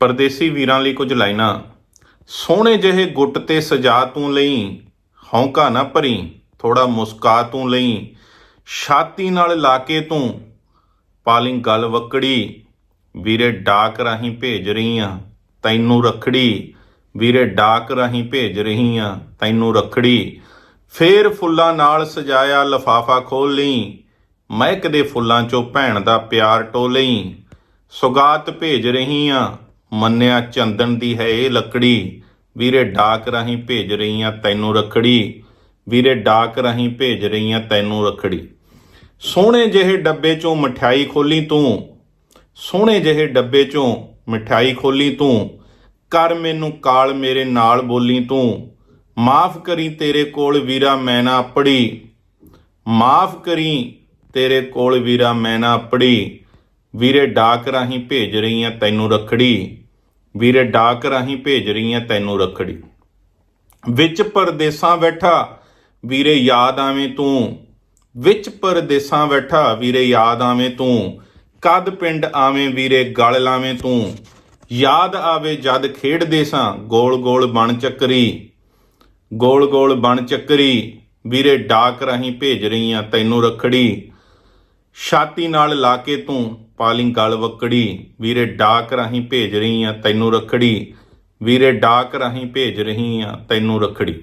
ਪਰਦੇਸੀ ਵੀਰਾਂ ਲਈ ਕੁਝ ਲਾਈਨਾਂ। ਸੋਹਣੇ ਜਿਹੇ ਗੁੱਟ ਤੇ ਸਜਾ ਤੂੰ ਲਈ ਹੌਂਕਾ ਨਾ ਭਰੀ ਥੋੜਾ ਮੁਸਕਾ ਤੂੰ ਲਈ। ਛਾਤੀ ਨਾਲ ਲਾ ਕੇ ਤੂੰ, ਪਾਲਿੰਗ ਗਲ ਵਕੜੀ, ਵੀਰੇ ਡਾਕ ਰਾਹੀਂ ਭੇਜ ਰਹੀ ਆ ਤੈਨੂੰ ਰਖੜੀ, ਵੀਰੇ ਡਾਕ ਰਾਹੀਂ ਭੇਜ ਰਹੀ ਆ ਤੈਨੂੰ ਰਖੜੀ। ਫੇਰ ਫੁੱਲਾਂ ਨਾਲ ਸਜਾਇਆ ਲਫਾਫਾ ਖੋਲ ਲਈ, ਮਹਿਕ ਦੇ ਫੁੱਲਾਂ ਚੋਂ ਭੈਣ ਦਾ ਪਿਆਰ ਟੋਲਈ ਸੁਗਾਤ ਭੇਜ ਰਹੀ ਆ ਮੰਨਿਆ ਚੰਦਨ ਦੀ ਹੈ ਇਹ ਲੱਕੜੀ। ਵੀਰੇ ਡਾਕ ਰਾਹੀਂ ਭੇਜ ਰਹੀਆਂ ਤੈਨੂੰ ਰਖੜੀ। ਵੀਰੇ ਡਾਕ ਰਾਹੀਂ ਭੇਜ ਰਹੀਆਂ ਤੈਨੂੰ ਰਖੜੀ। ਸੋਹਣੇ ਜਿਹੇ ਡੱਬੇ ਚੋਂ ਮਠਿਆਈ ਖੋਲੀ ਤੂੰ। ਸੋਹਣੇ ਜਿਹੇ ਡੱਬੇ ਚੋਂ ਮਠਿਆਈ ਖੋਲੀ ਤੂੰ। ਕਰ ਮੈਨੂੰ ਕਾਲ ਮੇਰੇ ਨਾਲ ਬੋਲੀ ਤੂੰ। ਮਾਫ ਕਰੀ ਤੇਰੇ ਕੋਲ ਵੀਰਾ ਮੈਂ ਨਾ ਪੜੀ। ਮਾਫ ਕਰੀ ਤੇਰੇ ਕੋਲ ਵੀਰਾ ਮੈਂ ਨਾ ਪੜੀ। ਵੀਰੇ ਡਾਕ ਰਾਹੀਂ ਭੇਜ ਰਹੀ ਆ ਤੈਨੂੰ ਰਖੜੀ। ਵੀਰੇ ਡਾਕ ਰਾਹੀਂ ਭੇਜ ਰਹੀ ਆ ਤੈਨੂੰ ਰਖੜੀ। ਵਿੱਚ ਪਰਦੇਸਾਂ ਬੈਠਾ, ਵੀਰੇ ਯਾਦ ਆਵੇਂ ਤੂੰ। ਵਿੱਚ ਪਰਦੇਸਾਂ ਬੈਠਾ, ਵੀਰੇ ਯਾਦ ਆਵੇਂ ਤੂੰ। ਕਦ ਪਿੰਡ ਆਵੇਂ, ਵੀਰੇ ਗਲ ਲਾਵੇਂ ਤੂੰ। ਯਾਦ ਆਵੇ ਜਦ ਖੇਡਦੇ ਸਾਂ ਗੋਲ ਗੋਲ ਬਣ ਚੱਕਰੀ। ਗੋਲ ਗੋਲ ਬਣ ਚੱਕਰੀ। ਵੀਰੇ ਡਾਕ ਰਾਹੀਂ ਭੇਜ ਰਹੀ ਆ ਤੈਨੂੰ ਰਖੜੀ। ਛਾਤੀ ਨਾਲ ਲਾ ਕੇ ਤੂੰ ਪਾਲਿੰਗ ਗਲ ਵਕੜੀ। ਵੀਰੇ, ਡਾਕ ਰਾਹੀਂ ਭੇਜ ਰਹੀ ਆ, ਤੈਨੂੰ ਰਖੜੀ। ਵੀਰੇ, ਡਾਕ ਰਾਹੀਂ ਭੇਜ ਰਹੀ ਆ, ਤੈਨੂੰ ਰਖੜੀ।